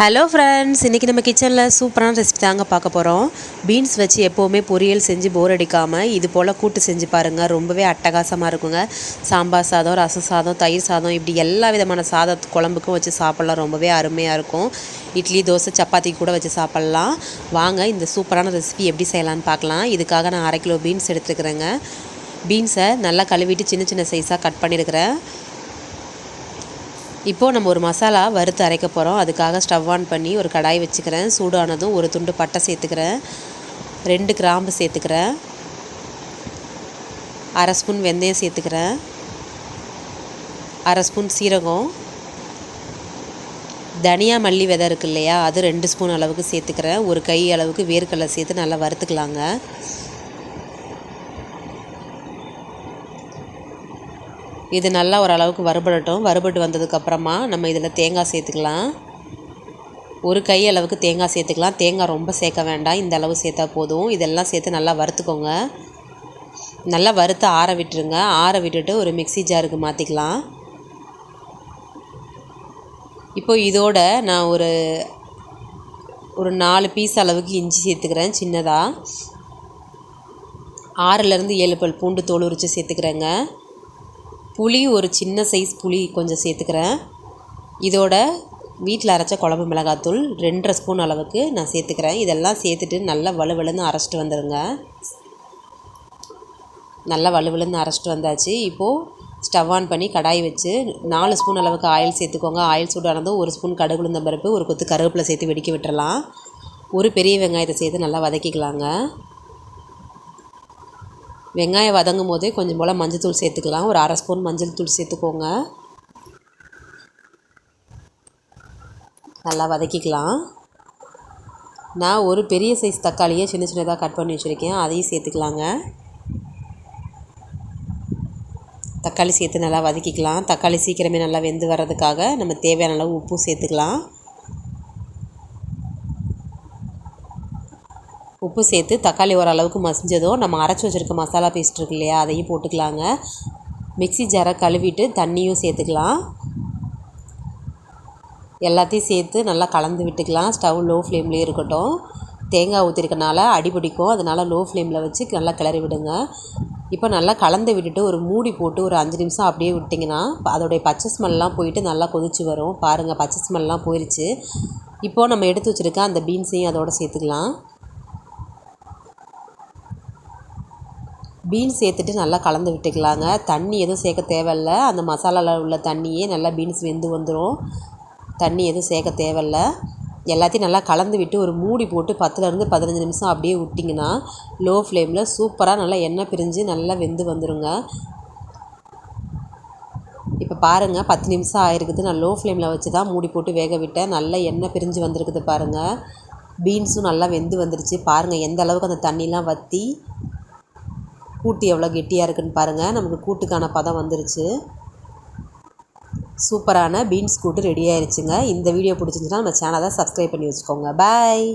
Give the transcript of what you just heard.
Hello friends இன்றைக்கி நம்ம கிச்சனில் சூப்பரான ரெசிபி தாங்க பார்க்க போகிறோம் பீன்ஸ் வச்சு எப்போவுமே பொரியல் செஞ்சு போர் அடிக்காமல் இது போல் கூட்டு செஞ்சு பாருங்கள் ரொம்பவே அட்டகாசமாக இருக்குங்க. சாம்பார் சாதம் ரசம் சாதம் தயிர் சாதம் இப்படி எல்லா விதமான சாத குழம்புக்கும் வச்சு சாப்பிட்லாம். ரொம்பவே அருமையாக இருக்கும். இட்லி தோசை சப்பாத்தி கூட வச்சு சாப்பிட்லாம். வாங்க இந்த சூப்பரான ரெசிபி எப்படி செய்யலான்னு பார்க்கலாம். இதுக்காக நான் அரை கிலோ பீன்ஸ் எடுத்துருக்குறேங்க. பீன்ஸை நல்லா கழுவிட்டு சின்ன சின்ன சைஸாக கட் பண்ணியிருக்கிறேன் இப்போது நம்ம ஒரு மசாலா வறுத்து அரைக்க போகிறோம் அதுக்காக ஸ்டவ் ஆன் பண்ணி ஒரு கடாய் வச்சுக்கிறேன். சூடானதும் ஒரு துண்டு பட்டை சேர்த்துக்கிறேன். ரெண்டு கிராம்பு சேர்த்துக்கிறேன். அரை ஸ்பூன் வெந்தயம் சேர்த்துக்கிறேன். அரை ஸ்பூன் சீரகம். தனியா மல்லி விதை இருக்கு இல்லையா அது ரெண்டு ஸ்பூன் அளவுக்கு சேர்த்துக்கிறேன். ஒரு கை அளவுக்கு வேர்க்கடலை சேர்த்து நல்லா வறுத்துக்கலாங்க. இது நல்லா ஓரளவுக்கு வறுபடட்டும். வறுபட்டு வந்ததுக்கப்புறமா நம்ம இதில் தேங்காய் சேர்த்துக்கலாம். ஒரு கை அளவுக்கு தேங்காய் சேர்த்துக்கலாம். தேங்காய் ரொம்ப சேர்க்க வேண்டாம். இந்த அளவு சேர்த்தா போதும். இதெல்லாம் சேர்த்து நல்லா வறுத்துக்கோங்க. நல்லா வறுத்து ஆற விட்டுருங்க. ஆற விட்டுட்டு ஒரு மிக்சி ஜாருக்கு மாற்றிக்கலாம் இப்போ இதோட நான் ஒரு ஒரு நாலு பீஸ் அளவுக்கு இஞ்சி சேர்த்துக்கிறேன் சின்னதாக ஆறுலேருந்து ஏழு பல் பூண்டு தோல் உரித்து சேர்த்துக்கிறேங்க. புளி ஒரு சின்ன சைஸ் புளி கொஞ்சம் சேர்த்துக்கிறேன். இதோட வீட்டில் அரைச்ச குழம்பு மிளகாத்தூள் ரெண்டரை ஸ்பூன் அளவுக்கு நான் சேர்த்துக்கிறேன். இதெல்லாம் சேர்த்துட்டு நல்லா வலுவலுன்னு அரைச்சிட்டு வந்துடுங்க நல்லா வலுவலுன்னு அரைச்சிட்டு வந்தாச்சு. இப்போது ஸ்டவ் ஆன் பண்ணி கடாய் வச்சு நாலு ஸ்பூன் அளவுக்கு ஆயில் சேர்த்துக்கோங்க. ஆயில் சூடானதும் ஒரு ஸ்பூன் கடுகு உளுந்தம்பருப்பு ஒரு கொத்து கருவேப்பிலை சேர்த்து வெடிக்க விட்டுறலாம். ஒரு பெரிய வெங்காயத்தை சேர்த்து நல்லா வதக்கிக்கலாங்க. வெங்காயம் வதங்கும் போதே கொஞ்சம் போல் மஞ்சள் தூள் சேர்த்துக்கலாம். ஒரு அரை ஸ்பூன் மஞ்சள் தூள் சேர்த்துக்கோங்க. நல்லா வதக்கிக்கலாம். நான் ஒரு பெரிய சைஸ் தக்காளியை சின்ன சின்னதாக கட் பண்ணி வச்சுருக்கேன். அதையும் சேர்த்துக்கலாங்க. தக்காளி சேர்த்து நல்லா வதக்கிக்கலாம். தக்காளி சீக்கிரமே நல்லா வெந்து வர்றதுக்காக நம்ம தேவையான அளவு உப்பும் சேர்த்துக்கலாம். உப்பு சேர்த்து தக்காளி ஓரளவுக்கு மசிஞ்சதும் நம்ம அரைச்சி வச்சுருக்க மசாலா பேஸ்ட் இருக்கு இல்லையா அதையும் போட்டுக்கலாங்க. மிக்சி ஜாரை கழுவிட்டு தண்ணியும் சேர்த்துக்கலாம். எல்லாத்தையும் சேர்த்து நல்லா கலந்து விட்டுக்கலாம். ஸ்டவ் லோ ஃப்ளேம்லேயே இருக்கட்டும். தேங்காய் ஊற்றிருக்கனால அடி பிடிக்கும். அதனால் லோ ஃப்ளேமில் வச்சு நல்லா கிளறி விடுங்க. இப்போ நல்லா கலந்து விட்டுட்டு ஒரு மூடி போட்டு ஒரு அஞ்சு நிமிஷம் அப்படியே விட்டிங்கன்னா அதோடைய பச்சை ஸ்மெல்லாம் போயிட்டு நல்லா கொதிச்சு வரும். பாருங்கள் பச்சை ஸ்மெல்லாம் போயிடுச்சு இப்போது நம்ம எடுத்து வச்சுருக்க அந்த பீன்ஸையும் அதோடு சேர்த்துக்கலாம். பீன்ஸ் சேர்த்துட்டு நல்லா கலந்து விட்டுக்கலாங்க. தண்ணி எதுவும் சேர்க்க தேவையில்ல. அந்த மசாலாவில் உள்ள தண்ணியே நல்லா பீன்ஸ் வெந்து வந்துடும் தண்ணி எதுவும் சேர்க்க தேவையில்ல. எல்லாத்தையும் நல்லா கலந்து விட்டு ஒரு மூடி போட்டு பத்துலேருந்து பதினஞ்சு நிமிஷம் அப்படியே விட்டிங்கன்னா லோ ஃப்ளேமில் சூப்பராக நல்லா எண்ணெய் பிரிஞ்சு நல்லா வெந்து வந்துடுங்க இப்போ பாருங்கள் பத்து நிமிஷம் ஆயிருக்குது. நான் லோ ஃப்ளேமில் வச்சு தான் மூடி போட்டு வேக விட்டேன். நல்லா எண்ணெய் பிரிஞ்சு வந்திருக்குது பாருங்கள் பீன்ஸும் நல்லா வெந்து வந்துருச்சு. பாருங்கள் எந்த அளவுக்கு அந்த தண்ணிலாம் வற்றி கூட்டு எவ்வளோ கெட்டியாக இருக்குன்னு பாருங்கள் நமக்கு கூட்டுக்கான பதம் வந்துருச்சு. சூப்பரான பீன்ஸ் கூட்டு ரெடி ஆயிடுச்சுங்க இந்த வீடியோ பிடிச்சிருந்துச்சுன்னா நம்ம சேனலை சப்ஸ்கிரைப் பண்ணி வச்சுக்கோங்க. பாய்.